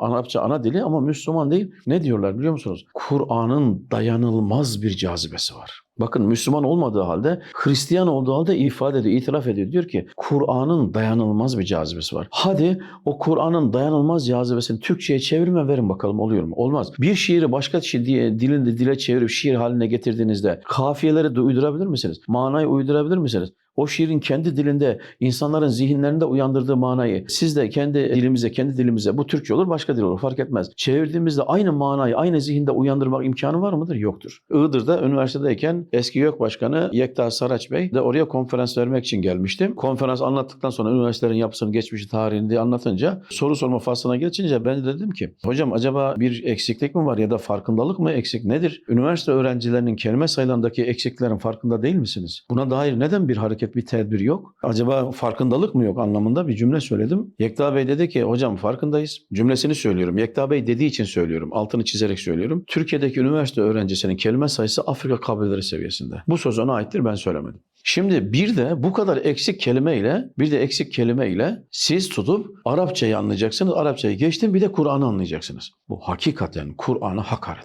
Arapça ana dili ama Müslüman değil. Ne diyorlar biliyor musunuz? Kur'an'ın dayanılmaz bir cazibesi var. Bakın Müslüman olmadığı halde, Hristiyan olduğu halde ifade ediyor, itiraf ediyor. Diyor ki Kur'an'ın dayanılmaz bir cazibesi var. Hadi o Kur'an'ın dayanılmaz cazibesini Türkçe'ye çevirme verin bakalım oluyor mu? Olmaz. Bir şiiri başka şi- dilinde dile çevirip şiir haline getirdiğinizde kafiyeleri de uydurabilir misiniz? Manayı uydurabilir misiniz? O şiirin kendi dilinde insanların zihinlerinde uyandırdığı manayı siz de kendi dilimize, kendi dilimize bu Türkçe olur başka dil olur fark etmez. Çevirdiğimizde aynı manayı aynı zihinde uyandırmak imkanı var mıdır? Yoktur. Iğdır'da üniversitedeyken eski YÖK Başkanı Yekta Saraç Bey de oraya konferans vermek için gelmiştim. Konferans anlattıktan sonra üniversitelerin yapısını, geçmişi, tarihini diye anlatınca soru sorma faslına geçince ben de dedim ki hocam acaba bir eksiklik mi var ya da farkındalık mı eksik nedir? Üniversite öğrencilerinin kelime sayılarındaki eksiklerin farkında değil misiniz? Buna dair neden bir hareket, bir tedbir yok? Acaba farkındalık mı yok anlamında bir cümle söyledim. Yekta Bey dedi ki hocam farkındayız. Cümlesini söylüyorum. Yekta Bey dediği için söylüyorum. Altını çizerek söylüyorum. Türkiye'deki üniversite öğrencisinin kelime sayısı Afrika kabileleri seviyesinde. Bu söz ona aittir ben söylemedim. Şimdi bir de bu kadar eksik kelimeyle bir de eksik kelimeyle siz tutup Arapçayı anlayacaksınız. Arapçayı geçtim bir de Kur'an'ı anlayacaksınız. Bu hakikaten Kur'an'a hakaret.